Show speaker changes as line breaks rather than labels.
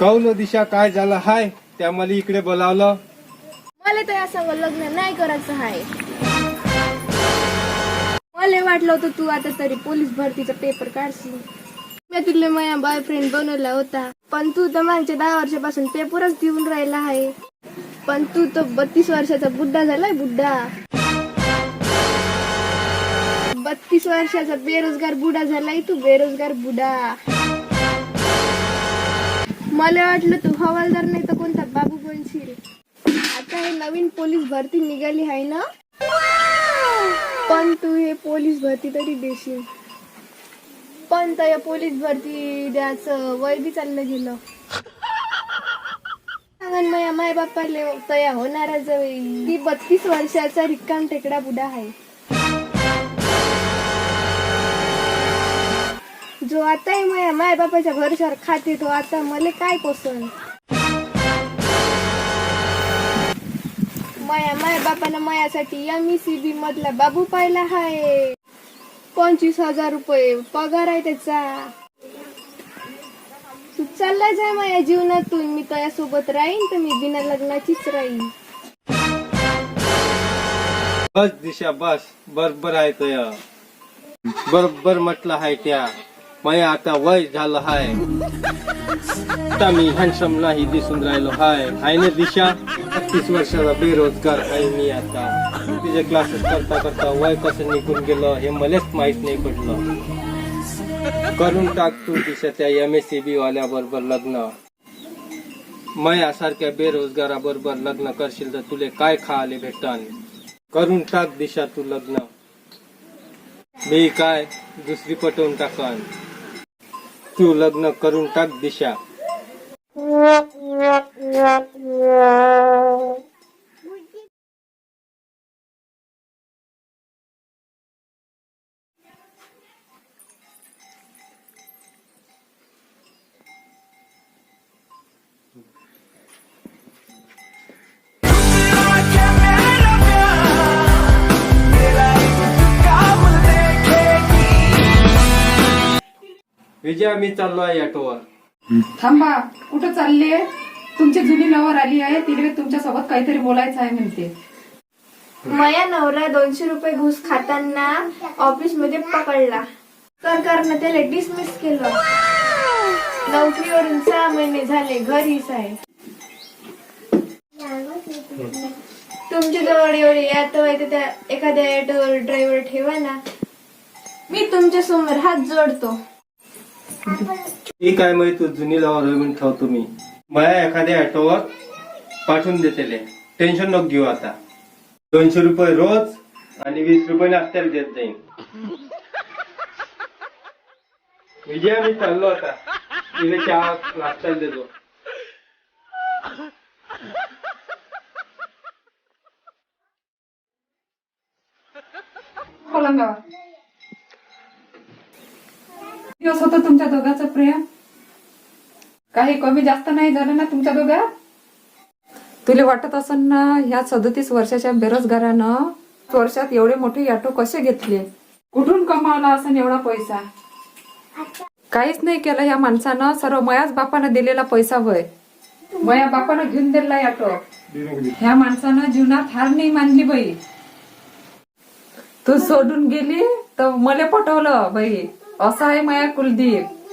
कौल दिशा काय झालं हाय? त्या मला इकडे बोलावलं.
मला तर या संग लग्न नाही करायचं आहे मला वाटलं होतं तू आता तरी पोलीस भरतीचा पेपर काढशील. मी तुला माझ्या बॉयफ्रेंड बनवला होता. पण तू तर मागच्या दहा वर्षापासून पेपरच देऊन राहिला आहे पण तू तर बत्तीस वर्षाचा बुड्ढा झालाय बुड्ढा. बत्तीस वर्षाचा बेरोजगार बुडा झालाय तू बेरोजगार बुडा मला वाटलं तू हवालदार नाही तर कोणता बाबू बनशील. आता हे नवीन पोलीस भरती निघाली आहे ना? पण तू हे पोलीस भरती तरी देशील. पण त्या पोलीस भरती द्याचं वय बी चाललं गेलं. सांगन माझ्या माय बापाले तया होणारा जवळ ती बत्तीस वर्षाचा रिक्काम टेकडा बुडा आहे. जो आता माझ्या माय बापाच्या भरोशावर खाते तो आता मला काय पसंत माया माय बापानं मायासाठी एम ई सी बी मधला बाबू पाहिला हाय. पंचवीस हजार रुपये पगार आहे त्याचा. तू चालला जाय माझ्या जीवनातून मी तुझ्या सोबत राहीन तर मी बिना लग्नाचीच राहीन.
बस दिशा बस. बरोबर आहे तया. बरोबर म्हटलं आहे त्या. मय आता वय झालं हाय. आता मी हॅन्डसम नाही दिसून राहिलो हाय. हाय ना दिशा? तीस वर्षाचा बेरोजगार आहे मी आता. तिचे क्लासेस करता करता वय कसं निघून गेलं हे मलाच माहीत नाही पडलं. करून टाक तू दिशा त्या एम एस सी बी वाल्या बरोबर लग्न मयासारख्या बेरोजगाराबरोबर लग्न करशील तर तुले काय खायला भेटन? करून टाक दिशा तू लग्न. मी काय? दुसरी पटवून टाकन. तू लग्न करून टाक दिशा. विजया मी चाललो आहे ऑटोवर.
थांबा कुठं चालले तुमची जुनी नवर आली आहे तिने तुमच्यासोबत काहीतरी बोलायचं आहे म्हणते.
माया नवरा दोनशे रुपये घुस खाताना ऑफिसमध्ये पकडला सरकारनं त्याला डिसमिस केलं. नोकरीवरून सहा महिने झाले घरीच आहे तुमच्या जवळ एवढे ॲटो आहे तर त्या एखाद्या ॲटोवर ड्रायव्हर ठेवा ना. मी तुमच्यासमोर हात जोडतो.
ठीक आहे माहीत जुनी लावर म्हणून ठेवतो मी. मला एखाद्या ऑटोवर पाठवून देतेले टेन्शन नको घेऊ आता. दोनशे रुपये रोज आणि वीस रुपये नाश्त्याला देत जाईन. विजय मी चाललो आता. तिने चहा नाश्त्याला देतो.
पलंगावर दिवस होतं तुमच्या दोघांचं प्रेम? काही कमी जास्त नाही झालं ना तुमच्या दोघात? तुला वाटत असन ना ह्या सदतीस वर्षाच्या बेरोजगारानं वर्षात एवढे मोठे ऑटो कसे घेतले? कुठून कमावला असन एवढा पैसा? काहीच नाही केलं या माणसानं सर्व मयाच बापानं दिलेला पैसा होय. मया बापानं घेऊन दिला ऑटो. ह्या माणसानं जीवनात हार नाही मानली बाई. तू सोडून गेली तर मला पटवलं बाई. असं आहे माया कुलदीप